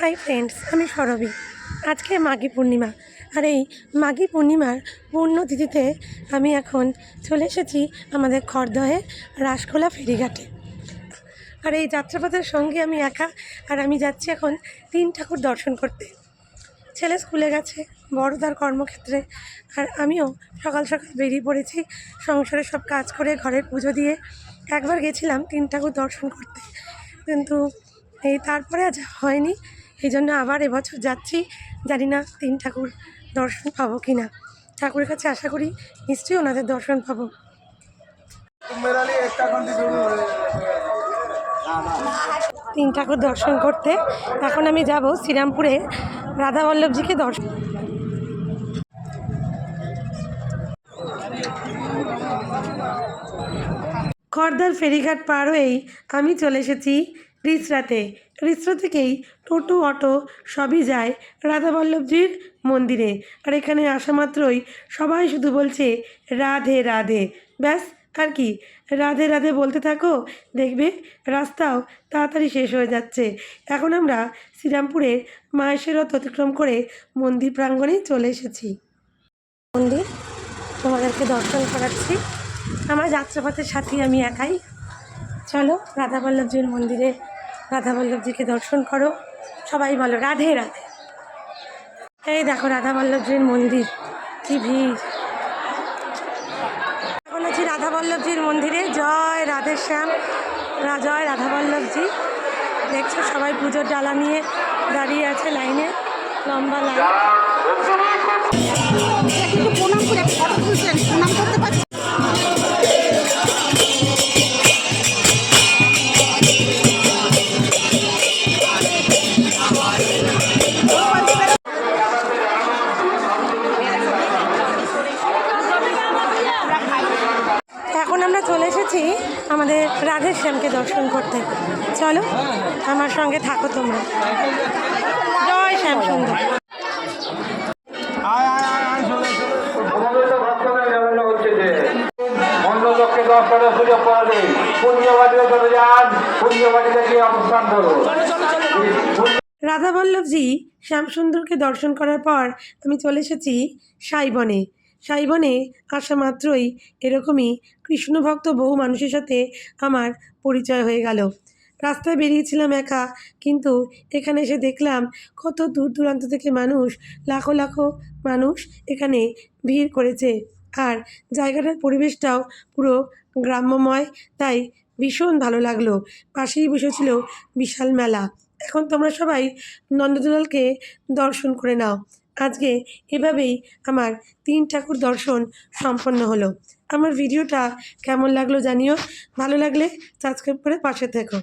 Hi friends, আমি সরবি। আজকে মাঘী পূর্ণিমা। আর এই মাঘী পূর্ণিমার পূর্ণ তিথিতে আমি এখন চলে এসেছি আমাদের খড়দহে রাসখোলা ফেরিঘাটে। আর এই যাত্রাপথের সঙ্গে আমি একা, আর আমি যাচ্ছি এখন তিন ঠাকুর দর্শন করতে। ছেলে স্কুলে গেছে, বড় তার কর্মক্ষেত্রে, আর আমিও সকাল সকাল বেরিয়ে পড়েছি সংসারে সব কাজ করে ঘরের পুজো দিয়ে। একবার গেছিলাম তিন ঠাকুর দর্শন করতে, কিন্তু এই তারপরে আজ হয়নি। এই জন্য আবার এবছর যাচ্ছি। জানি না তিন ঠাকুর দর্শন পাবো কি না ঠাকুরের কাছে আশা করি নিশ্চয়ই ওনাদের দর্শন পাবো। তিন ঠাকুর দর্শন করতে। এখন আমি যাব শ্রীরামপুরে। রাধা বল্লভজিকে দর্শন খর্দার ফেরিঘাট পার হয়েই আমি চলে এসেছি। রিসরাতে। রিসরা থেকেই টোটো, অটো সবই যায় রাধা বল্লভজির মন্দিরে। আর এখানে আসা মাত্রই সবাই শুধু বলছে, রাধে রাধে। ব্যাস, আর কি। রাধে রাধে বলতে থাকো, দেখবে রাস্তাও তাড়াতাড়ি শেষ হয়ে যাচ্ছে। এখন আমরা শ্রীরামপুরের মাহেশের রথ অতিক্রম করে মন্দির প্রাঙ্গণে চলে এসেছি। মন্দির, তোমাদেরকে দর্শন করাচ্ছি। আমার যাত্রাপথের সাথী আমি একাই। চলো রাধা বল্লভজির মন্দিরে রাধা বল্লভজিকে দর্শন করো। সবাই বলো, রাধে রাধে। এই দেখো রাধা বল্লভজির মন্দির, কি ভিড়। এখন আছি রাধা বল্লভজির মন্দিরে। জয় রাধে শ্যাম জয় রাধা বল্লভজি দেখছ সবাই পুজোর ডালা নিয়ে দাঁড়িয়ে আছে লাইনে, লম্বা লাইন। এসেছি আমাদের রাধের শ্যামকে দর্শন করতে। চলো আমার সঙ্গে থাকো তোমরা। জয় শ্যাম সুন্দর। দর্শনের সুযোগ করে চলে যান। গিয়ে অবস্থান করুন রাধা বল্লভজি শ্যামসুন্দরকে দর্শন করার পর আমি চলে এসেছি সাইবনে। সাইবনে আসা মাত্রই এরকমই কৃষ্ণভক্ত বহু মানুষের সাথে আমার পরিচয় হয়ে গেল। রাস্তায় বেরিয়েছিলাম একা, কিন্তু এখানে এসে দেখলাম কত দূর দূরান্ত থেকে মানুষ, লাখো লাখো মানুষ এখানে ভিড় করেছে। আর জায়গাটার পরিবেশটাও পুরো গ্রাম্যময়, তাই ভীষণ ভালো লাগল। পাশেই বসেছিল বিশাল মেলা। এখন তোমরা সবাই নন্দদুলালকে দর্শন করে নাও। আজকে এভাবেই আমার তিন ঠাকুর দর্শন সম্পন্ন হলো। আমার ভিডিওটা কেমন লাগল জানিও? ভালো লাগলে সাবস্ক্রাইব করে পাশে থেকো।